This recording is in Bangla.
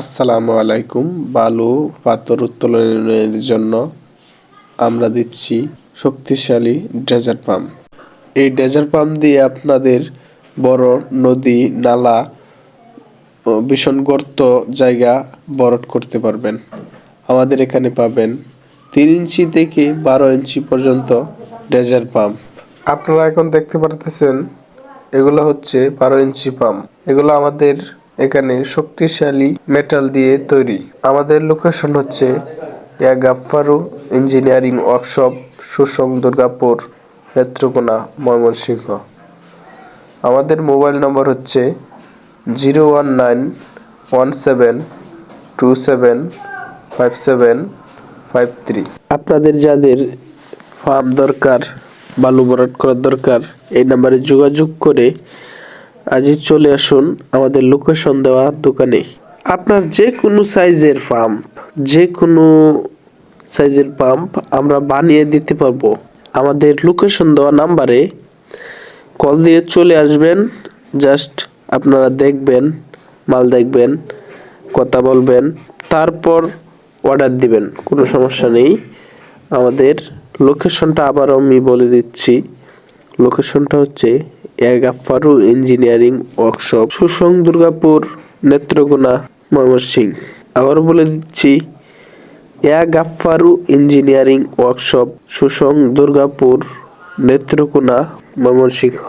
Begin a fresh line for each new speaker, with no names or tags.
আসসালামু আলাইকুম। বালু পাথর উত্তোলনের জন্য আমরা দিচ্ছি শক্তিশালী ড্রেজার পাম্প এই ড্রেজার পাম্প দিয়ে আপনাদের বড় নদী, নালা ভীষণ গর্ত জায়গা বরট করতে পারবেন। আমাদের এখানে পাবেন তিন ইঞ্চি থেকে বারো ইঞ্চি পর্যন্ত ড্রেজার পাম্প আপনারা এখন দেখতে পারতেছেন, এগুলো হচ্ছে বারো ইঞ্চি পাম্প এগুলো আমাদের এখানে শক্তিশালী মেটাল দিয়ে তৈরি। আমাদের লোকেশন হচ্ছে গাফারু ইঞ্জিনিয়ারিং ওয়ার্কশপ সুসং দুর্গাপুর, নেত্রকোনা, ময়মনসিংহ। আমাদের মোবাইল নম্বর হচ্ছে zero one nine one seven two seven five seven five three আপনাদের যাদের ফার্ম দরকার, বালু ভরাট করার দরকার, এই নাম্বারে যোগাযোগ করে আজই চলে আসুন আমাদের লোকেশন দেওয়া দোকানে। আপনার যে কোনো সাইজের পাম্প যে কোনো সাইজের পাম্প আমরা বানিয়ে দিতে পারব। আমাদের লোকেশন দেওয়া নাম্বারে কল দিয়ে চলে আসবেন জাস্ট আপনারা দেখবেন, মাল দেখবেন, কথা বলবেন, তারপর অর্ডার দিবেন, কোনো সমস্যা নেই। আমাদের লোকেশনটা আবার আমি বলে দিচ্ছি। লোকেশনটা হচ্ছে এগাফারু ইঞ্জিনিয়ারিং ওয়ার্কশপ সুসং দুর্গাপুর, নেত্রকোনা ময়মনসিং আবার বলে দিচ্ছি এগাফারু ইঞ্জিনিয়ারিং ওয়ার্কশপ সুসং দুর্গাপুর, নেত্রকোনা, ময়মনসিংহ।